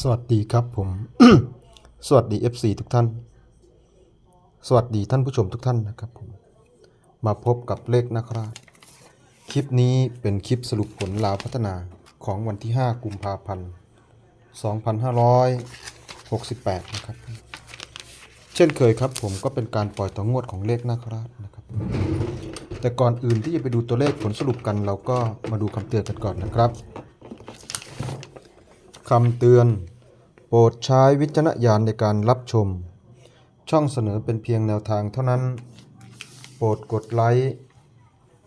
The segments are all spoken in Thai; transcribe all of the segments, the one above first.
สวัสดีครับผม สวัสดี FC ทุกท่าน สวัสดีท่านผู้ชมทุกท่านนะครับผม มาพบกับเลขนาคราชคลิปนี้เป็นคลิปสรุปผลลาวพัฒนาของวันที่ 5 กุมภาพันธ์ 2568 นะครับ เช่นเคยครับผมก็เป็นการปล่อยต่องวดของเลขนาคราชนะครับ แต่ก่อนอื่นที่จะไปดูตัวเลขผลสรุปกันเราก็มาดูคำเตือนกันก่อนนะครับ คำเตือน โปรดใช้วิจารณญาณในการรับชม ช่องเสนอเป็นเพียงแนวทางเท่านั้น โปรดกดไลค์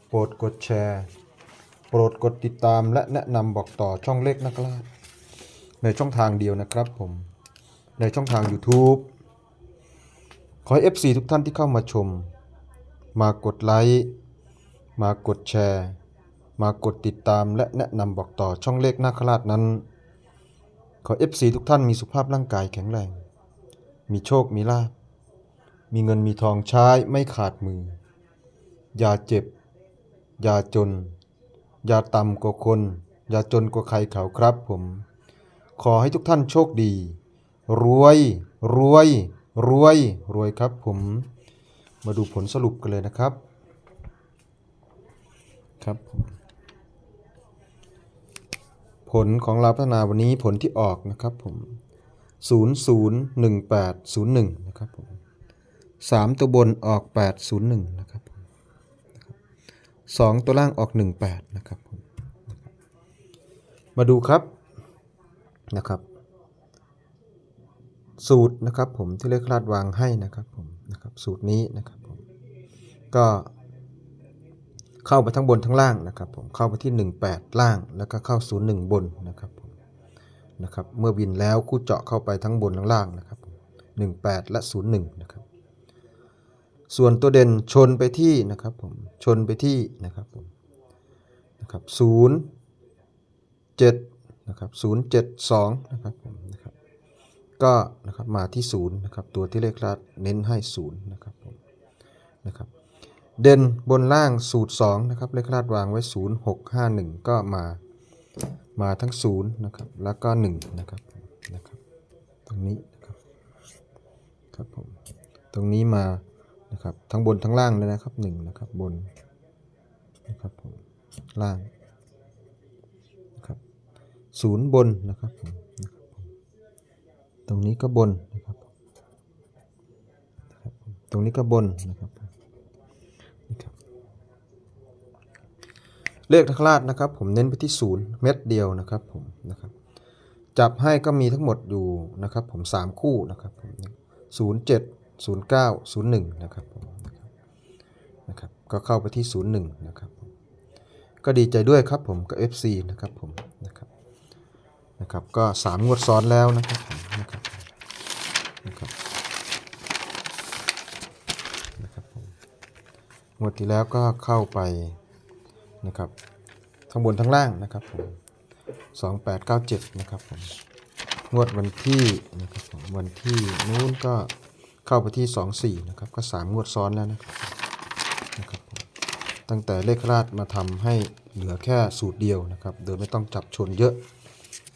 โปรดกดแชร์ โปรดกดติดตามและแนะนำบอกต่อช่องเลขนักล่าในช่องทางเดียวนะครับผม ในช่องทาง YouTube ขอให้ FC ทุกท่านที่เข้ามาชม มากดไลค์มากดแชร์ มากดติดตามและแนะนำบอกต่อช่องเลขนาคราชนั้น ขอ FC ทุกท่านมีสุขภาพร่างกายแข็งแรง มีโชคมีลาภ มีเงินมีทองใช้ไม่ขาดมือ อย่าเจ็บ อย่าจน อย่าต่ำกว่าคน อย่าจนกว่าใครเขาครับผม ขอให้ทุกท่านโชคดี รวย รวย รวย รวยครับผม มาดูผลสรุปกันเลยนะครับ ครับผม ลของเราพัฒนาวันนี้ผลที่ออกนะครับผม 001801 นะครับผมสามตัวบนออก 801 นะครับผมสองตัวล่างออก 18 นะครับผม มาดูครับนะครับ สูตรนะครับผมที่เลขคลาดวางให้นะครับผมนะครับสูตรนี้นะครับผมก็ เข้าไปทั้งบนทั้งล่างนะครับผมเข้าไปที่ 18 ล่างแล้วก็เข้า 01 บนนะครับผมนะครับเมื่อบินแล้วคู่เจาะเข้าไปทั้งบนทั้งล่างนะครับ18 และ 01 นะครับ ส่วนตัวเด่นชนไปที่นะครับผมชนไปที่นะครับผมนะครับ0 7นะครับ072นะครับผมนะครับก็นะครับมาที่ 0 นะครับ ตัวที่เลขคลาดเน้นให้ 0 นะครับผมนะครับ เด่นบนล่างสูตร2นะครับเลขคลาดวางไว้ 0 6 5 1 ก็มามาทั้ง0นะครับแล้วก็1นะครับนะครับตรงนี้นะครับครับผมตรงนี้มานะครับทั้งบนทั้งล่างเลยนะครับ1นะครับบนนะครับผมล่างนะครับศูนย์บนนะครับผมนะครับผมตรงนี้ก็บนนะครับตรงนี้ก็บนนะครับผมนะครับ เลขนักลาดนะครับ ผมเน้นไปที่ศูนย์เม็ดเดียวนะครับผมนะครับจับให้ก็มีทั้งหมดอยู่นะครับ ผมสามคู่นะครับผมศูนย์เจ็ดศูนย์เก้าศูนย์หนึ่งนะครับผมนะครับก็เข้าไปที่ศูนย์หนึ่งนะครับก็ดีใจด้วยครับผมกับ FC นะครับผมนะครับนะครับก็สามงวดซ้อนแล้วนะครับผมนะครับนะครับนะครับผมงวดที่แล้วก็เข้าไป นะครับทั้งบนทั้งล่างนะครับผม2897นะครับผมงวดวันที่นะครับผมวันที่นู้นก็เข้าไปที่24นะครับก็3งวดซ้อนแล้วนะครับนะครับผมตั้งแต่เลขราชมาทำให้เหลือแค่สูตรเดียวนะครับ โดยไม่ต้องจับชนเยอะ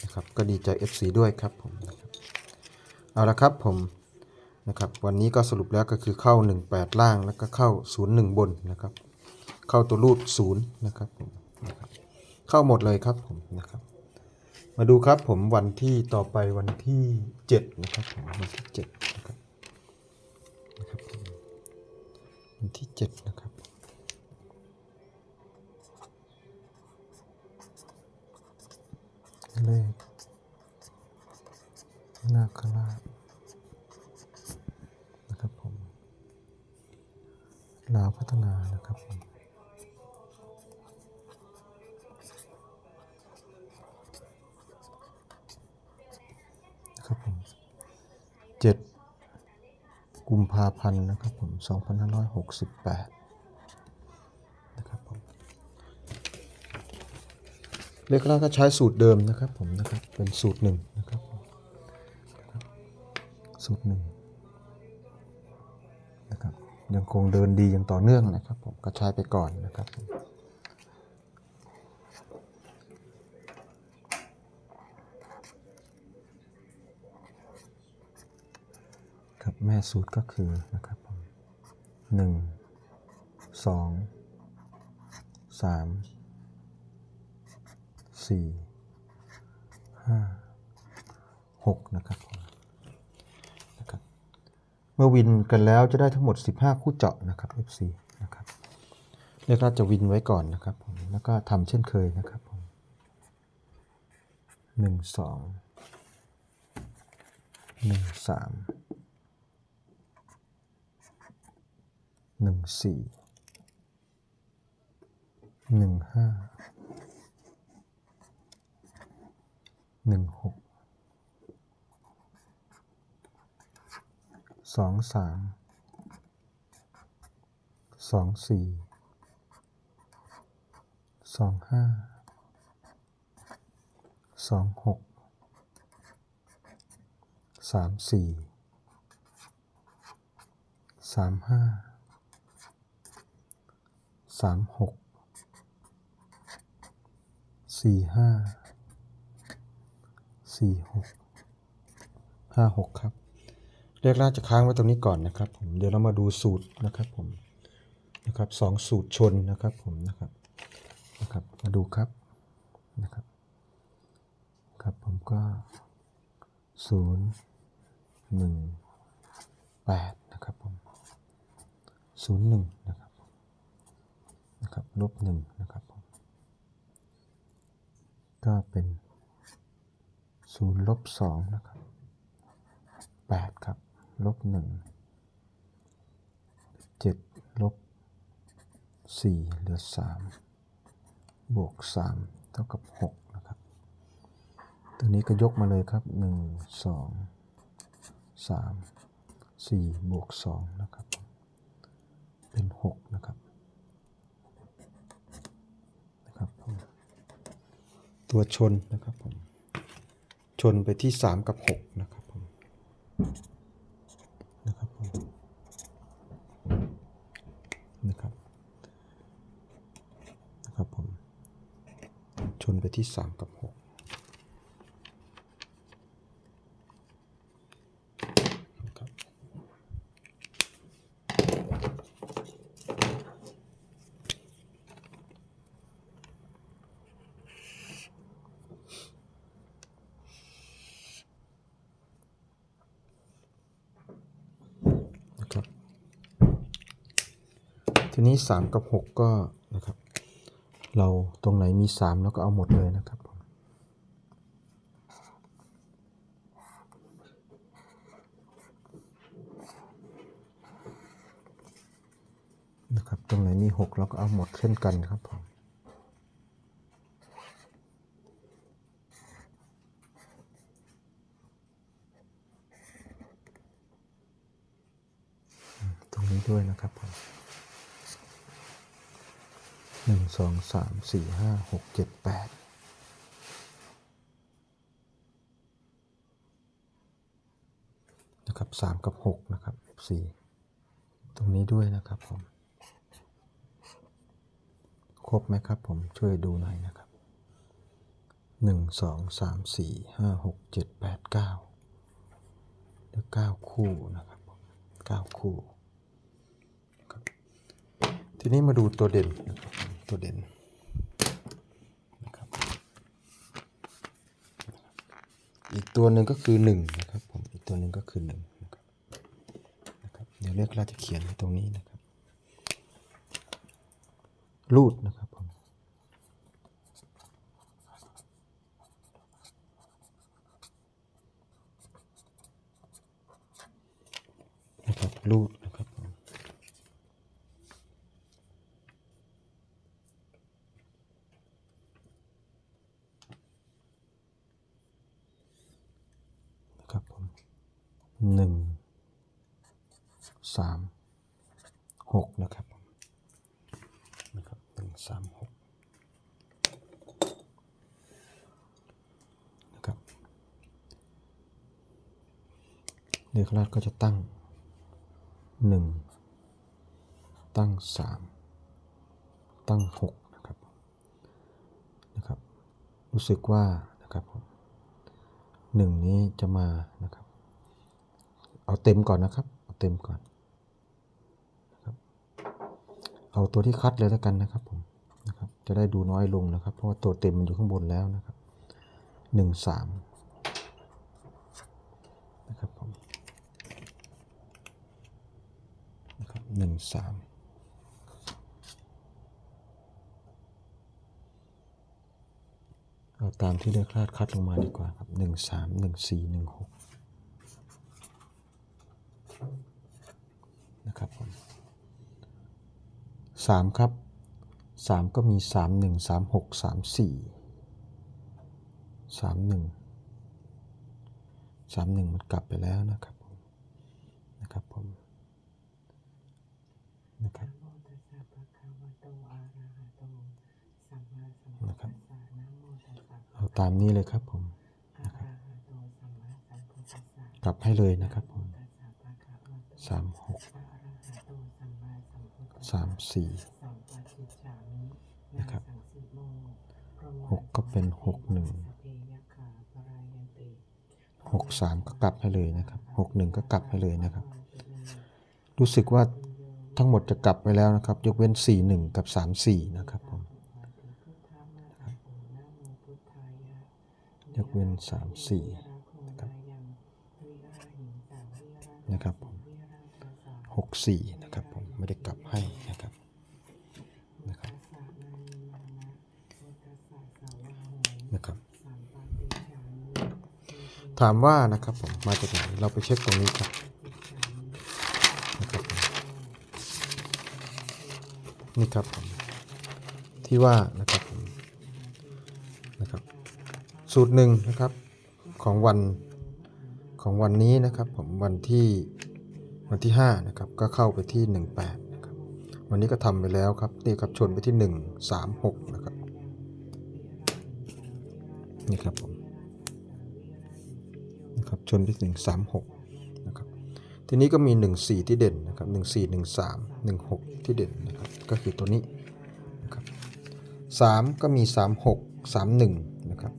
นะครับก็ดีใจ FC ด้วยครับผมเอาละครับผมนะครับวันนี้ก็สรุปแล้วก็คือเข้า 18 ล่างแล้วก็เข้า 01 บนนะครับ เข้าตัวรูด0นะครับผมนะครับเข้าหมดเลยครับผมนะครับ มาดูครับผมวันที่ต่อไปวันที่7นะครับผมวันที่7นะครับนะครับวันที่7นะครับเลขนาคราชนะครับผมลาวพัฒนานะครับผม ภาพันธ์นะครับผมสองพันห้าร้อยหกสิบแปดนะครับผม เลขแรกก็ใช้สูตรเดิมนะครับผมนะครับ เป็นสูตรหนึ่งนะครับผมนะครับ สูตรหนึ่งนะครับ ยังคงเดินดีอย่างต่อเนื่องนะครับผม ก็ใช้ไปก่อนนะครับผม แม่สูตรก็คือนะครับผมหนึ่งสองสามสี่ห้าหกนะครับผมนะครับ เมื่อวินกันแล้วจะได้ทั้งหมด 15 คู่เจาะนะครับ FC นะครับเรียกว่าจะวินไว้ก่อนนะครับผมแล้วก็ทำเช่นเคยนะครับผมหนึ่งสองหนึ่งสาม หนึ่งสี่หนึ่งห้าหนึ่งหกสองสามสองสี่สองห้าสองหกสามสี่สามห้า สามหกสี่ห้าสี่หกห้าหกครับเรียกราชค้างไว้ตรงนี้ก่อนนะครับผมเดี๋ยวเรามาดูสูตรนะครับผมนะครับสองสูตรชนนะครับผมนะครับนะครับมาดูครับนะครับครับผมก็ศูนย์หนึ่งแปดนะครับผมศูนย์หนึ่งนะครับ นะครับลบหนึ่งนะครับก็เป็นศูนย์ลบสองนะครับแปดครับลบหนึ่งเจ็ดลบสี่เหลือสามบวกสามเท่ากับหกนะครับตัวนี้ก็ยกมาเลยครับหนึ่งสองสามสี่บวกสองนะครับเป็นหก ตัวชนนะครับผมชนไปที่ 3 กับ 6 นะครับผมนะครับผมนะครับนะครับผมชนไปที่ 3 กับ6 นี้ 3 กับ 6 ก็นะครับ เราตรงไหนมี 3 แล้วก็เอาหมดเลยนะครับนะครับ ตรงไหนมี 6 เราก็เอาหมดเช่นกันครับผมตรงนี้ด้วยนะครับผม หนึ่งสองสามสี่ห้าหกเจ็ดแปดนะครับสามกับหกนะครับสี่ตรงนี้ด้วยนะครับผม ครบไหมครับผมช่วยดูหน่อยนะครับหนึ่งสองสามสี่ห้าหกเจ็ดแปดเก้าเหลือเก้าคู่นะครับเก้าคู่ทีนี้มาดูตัวเด่นนะครับ ตัวเด่นนะครับอีกตัวหนึ่งก็คือหนึ่งนะครับผมอีกตัวหนึ่งก็คือหนึ่งนะครับนะครับเดี๋ยวเรียกเราจะเขียนตรงนี้นะครับรูดนะครับผมนะครับรูดนะครับผม นะครับผมหนึ่งสามหกนะครับผมนะครับหนึ่งสามหกนะครับ เลขราชก็จะตั้งหนึ่งตั้งสามตั้งหกนะครับนะครับ รู้สึกว่านะครับหนึ่งนี้จะมานะครับ เอาเต็มก่อนนะครับ เอาเต็มก่อนนะครับเอาตัวที่คัดเลยแล้วกันนะครับผมนะครับ จะได้ดูน้อยลงนะครับ เพราะว่าตัวเต็มมันอยู่ข้างบนแล้วนะครับหนึ่งสามนะครับผมนะครับ หนึ่งสามเอาตามที่ได้คลาดคัดลงมาดีกว่าครับหนึ่งสามหนึ่งสี่หนึ่งหกนะครับผมสามครับสามก็มีสามหนึ่งสามหกสามสี่สามหนึ่งสามหนึ่งมันกลับไปแล้วนะครับผมนะครับผม นะครับนะครับเอาตามนี้เลยครับผมนะครับกลับให้เลยนะครับผมสามหกสามสี่นะครับหกก็เป็นหกหนึ่งหกสามก็กลับให้เลยนะครับหกหนึ่งก็กลับให้เลยนะครับ รู้สึกว่า ทั้งหมดจะกลับไปแล้วนะครับ ยกเว้นสี่หนึ่งกับสามสี่นะครับผมยกเว้นสามสี่นะครับนะครับผมหกสี่นะครับผมไม่ได้กลับให้นะครับนะครับนะครับ ถามว่านะครับผมมาจากไหนเราไปเช็คตรงนี้ครับนะครับผม นี่ครับผมที่ว่านะครับผมนะครับ สูตรหนึ่งนะครับของวันของวันนี้นะครับผมวันที่วันที่5นะครับก็เข้าไปที่ 18นะครับวันนี้ก็ทำไปแล้วครับนี่ครับชนไปที่ 1 3 6นะครับนี่ครับผมนะครับชนไปที่1 3 6 ทีนี้ก็มี 1 4 ที่เด่นนะครับ1 4 1 3 1 6 ที่เด่นนะครับก็คือตัวนี้นะครับ3ก็มี 3 6 3 1นะครับ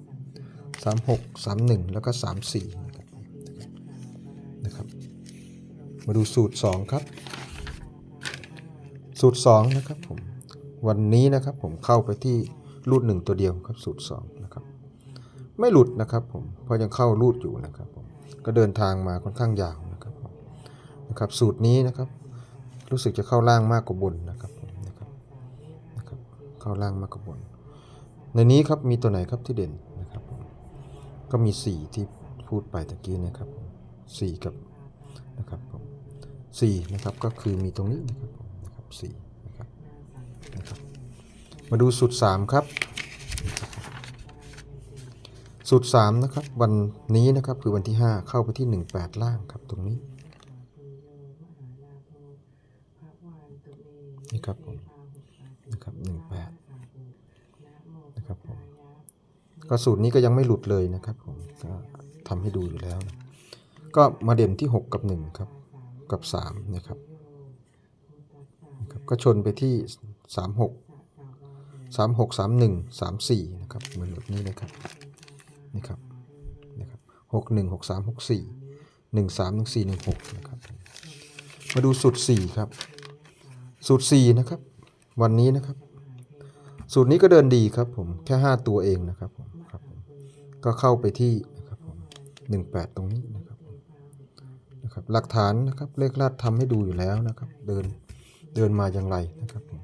3 6 3 1 แล้วก็ 3 4นะครับนะครับมาดูสูตร 2 ครับ สูตร 2 นะครับผมวันนี้นะครับผมเข้าไปที่รูด 1 ตัวเดียวครับสูตร 2 นะครับ ไม่หลุดนะครับผมเพราะยังเข้ารูดอยู่นะครับผมก็เดินทางมาค่อนข้างยาว นะครับสูตรนี้นะครับ รู้สึกจะเข้าล่างมากกว่าบนนะครับนะครับนะครับเข้าล่างมากกว่าบน ในนี้ครับมีตัวไหนครับที่เด่นนะครับก็มี 4 ที่พูดไปตะกี้นะครับ4กับนะครับผมสี่นะครับก็คือมีตรงนี้นะครับนะครับสี่นะครับนะครับ มาดูสูตรสามครับสูตรสามนะครับวันนี้นะครับคือวันที่ห้าเข้าไปที่หนึ่งแปดล่างครับตรงนี้ นี่ครับผมนะครับหนึ่งแปดนะครับผมก็สูตรนี้ก็ยังไม่หลุดเลยนะครับผมก็ทำให้ดูอยู่แล้วนะก็มาเด่นที่ 6 กับ 1 ครับ กับ 3 นะครับนะครับก็ชนไปที่ 3 6 3 6 3 1 3 4 นะครับ เหมือนแบบนี้เลยครับนี่ครับนะครับ6 1 6 3 6 4 1 3 1 4 1 6 นะครับ มาดูสูตร 4 ครับ สูตร 4 นะครับ วันนี้นะครับ สูตรนี้ก็เดินดีครับผมแค่ 5 ตัวเองนะครับผมครับผมก็เข้าไปที่นะครับผม18ตรงนี้นะครับนะครับหลักฐานนะครับเลขลาดทำให้ดูอยู่แล้วนะครับ เดินเดินมาอย่างไรนะครับผม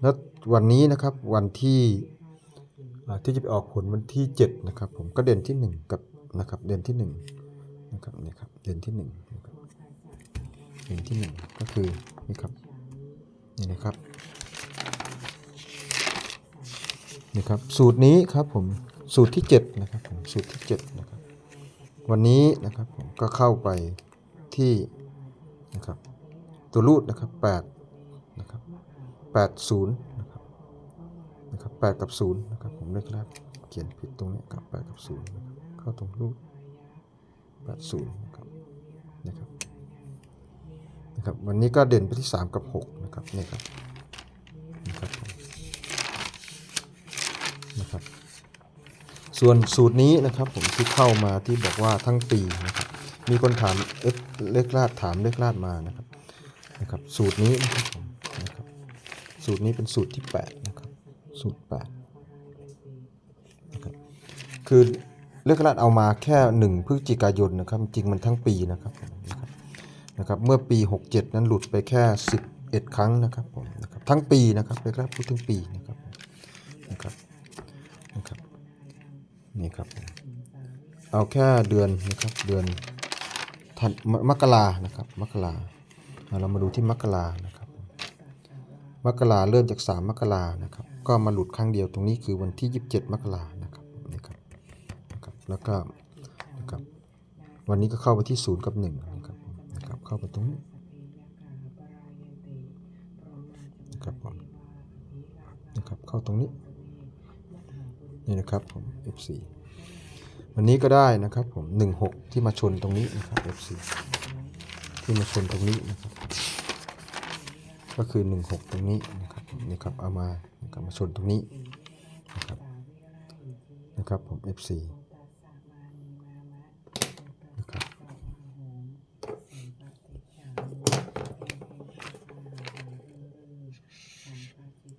แล้ววันนี้นะครับวันที่ที่จะไปออกผลวันที่ 7 นะครับ ผมก็เด่นที่ 1 กับนะครับเด่นที่1นะครับนี่ครับเด่นที่1นะครับเด่นที่ 1 ก็คือนี่ครับ นี่นะครับนี่ครับสูตรนี้ครับผมสูตรที่7นะครับผมสูตรที่7นะครับวันนี้นะครับผมก็เข้าไปที่นะครับตัวรูดนะครับ8นะครับ80นะครับนะครับ8กับ0นะครับผมเลขแรกเขียนผิดตรงนี้ครับ8กับ0นะครับเข้าตรงรูด80นะครับนะครับ นะครับ วันนี้ก็เด่นไปที่ 3 กับ 6 นะครับนี่ครับนะครับนะครับ ส่วนสูตรนี้นะครับผมที่เข้ามาที่บอกว่าทั้งปีนะครับมีคนถามเอฟเลขลาดถามเลขลาดมานะครับนะครับ สูตรนี้นะครับผมนะครับสูตรนี้เป็นสูตรที่ 8 นะครับ สูตร8นะครับคือเลขลาดเอามาแค่ 1พฤศจิกายนนะครับ จริงมันทั้งปีนะครับ นะครับเมื่อปี 67 นั้นหลุดไปแค่ 11 ครั้งนะครับผมนะครับทั้งปีนะครับเลขลาดพูดถึงปีนะครับนะครับนะครับนี่ครับเอาแค่เดือนนะครับเดือนธันมกรานะครับมกราเอาเรามาดูที่มกรานะครับมกราเริ่มจาก 3 มกรานะครับ ก็มาหลุดครั้งเดียวตรงนี้คือวันที่ 27 มกรานะครับนี่ครับนะครับแล้วก็นะครับวันนี้ก็เข้าไปที่ 0 กับ 1 เข้าไปตรงนี้นะครับผมนะครับเข้าตรงนี้นี่นะครับผม F4 วันนี้ก็ได้นะครับผม 16 ที่มาชนตรงนี้นะครับ F4 ที่มาชนตรงนี้นะครับ ก็คือ 16 ตรงนี้นะครับนี่ครับเอามานะครับมาชนตรงนี้นะครับนะครับผม F4 นะครับ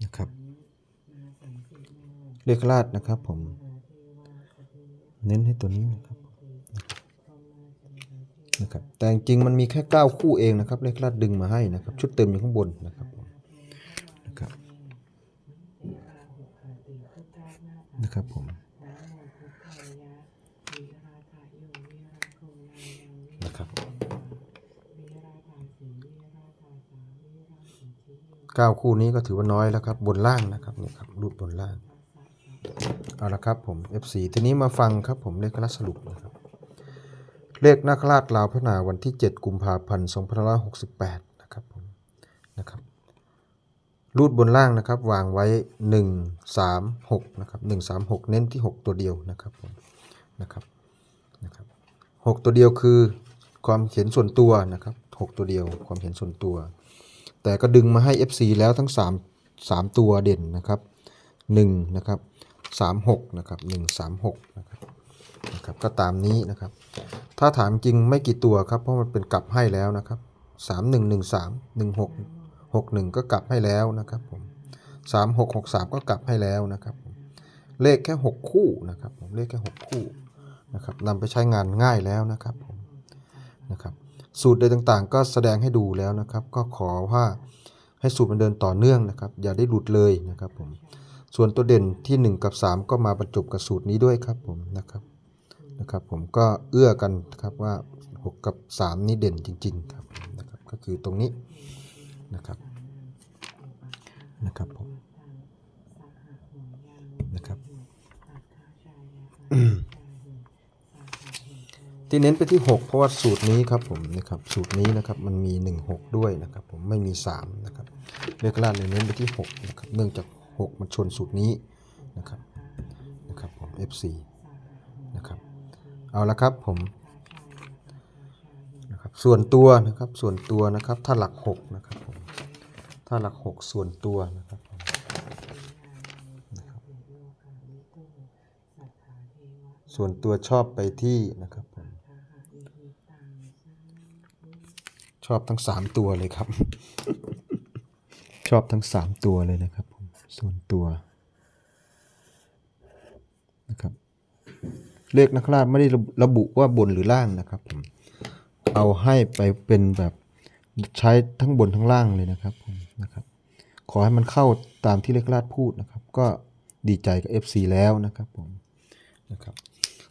นะครับ เลขลาดนะครับผม เน้นให้ตัวนี้นะครับนะครับ แต่จริงมันมีแค่ 9 คู่เองนะครับ เลขลาดดึงมาให้นะครับ ชุดเต็มอยู่ข้างบนนะครับนะครับนะครับผมนะครับเก้าคู่นี้ก็ถือว่าน้อยแล้วครับ บนล่างนะครับนี่ครับรูปบนล่าง เอาละครับผม F4 ทีนี้มาฟังครับผมเลขคณะสรุปนะครับ เลขนาคราชลาวพนาวันที่ 7 กุมภาพันธ์2568 นะครับผมนะครับรูดบนล่างนะครับ วางไว้ 1 3 6 นะครับ 1 3 6 เน้นที่ 6 ตัวเดียวนะครับผมนะครับนะครับ 6 ตัวเดียวคือความเห็นส่วนตัวนะครับ 6 ตัวเดียวความเห็นส่วนตัว แต่ก็ดึงมาให้ FC แล้วทั้ง 3 3 ตัวเด่นนะครับ 1 นะครับ 36นะครับ136นะครับนะครับก็ตามนี้นะครับ ถ้าถามจริงไม่กี่ตัวครับ เพราะมันเป็นกลับให้แล้วนะครับ3113 16 61 ก็กลับให้แล้วนะครับผม3663 ก็กลับให้แล้วนะครับผมเลขแค่ 6 คู่นะครับผมเลขแค่ 6 คู่นะครับนำไปใช้งานง่ายแล้วนะครับผมนะครับสูตรใดต่างๆ ก็แสดงให้ดูแล้วนะครับ ก็ขอว่าให้สูตรมันเดินต่อเนื่องนะครับ อย่าได้หลุดเลยนะครับผม ส่วนตัวเด่นที่ 1 กับ 3 ก็มาบรรจบกับสูตรนี้ด้วยครับผมนะครับนะครับ ผมก็เอื้อกันครับว่า 6 กับ 3 นี่เด่นจริง ๆ ครับนะครับ ก็คือตรงนี้นะครับนะครับผมนะครับที่เน้นไปที่ 6 เพราะว่าสูตรนี้ครับผมนะครับสูตรนี้นะครับมันมี 1 6 ด้วยนะครับ ผมไม่มี3นะครับเลขล่างเลยเน้นไปที่6นะครับเนื่องจาก 6 มันชนสูตรนี้นะครับนะครับผม F4 นะครับเอาละครับผมนะครับส่วนตัวนะครับส่วนตัวนะครับถ้าหลัก6นะครับผมถ้าหลัก 6 ส่วนตัวนะครับส่วนตัวชอบไปที่นะครับผมชอบทั้งสามตัวเลยครับ ชอบทั้งสามตัวเลยนะครับ ส่วนตัวนะครับเลขนักราชไม่ได้ระบุว่าบนหรือล่างนะครับผมเอาให้ไปเป็นแบบใช้ทั้งบนทั้งล่างเลยนะครับนะครับ ขอให้มันเข้าตามที่เลขราชพูดนะครับ ก็ดีใจกับ FC แล้วนะครับผมนะครับ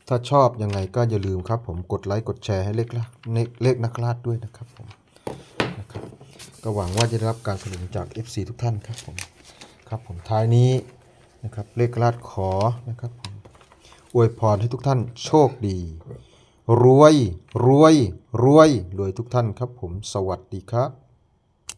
ถ้าชอบยังไงก็อย่าลืมครับ ผมกดไลค์กดแชร์ให้เลขละเลขนักราชด้วยนะครับผมนะครับก็หวังว่าจะได้รับการสนับสนุนจาก FC ทุกท่านครับผม ครับผมท้ายนี้นะครับเลขราชขอนะครับผมอวยพรให้ทุกท่านโชคดี รวย รวย รวย รวยทุกท่านครับผมสวัสดีครับ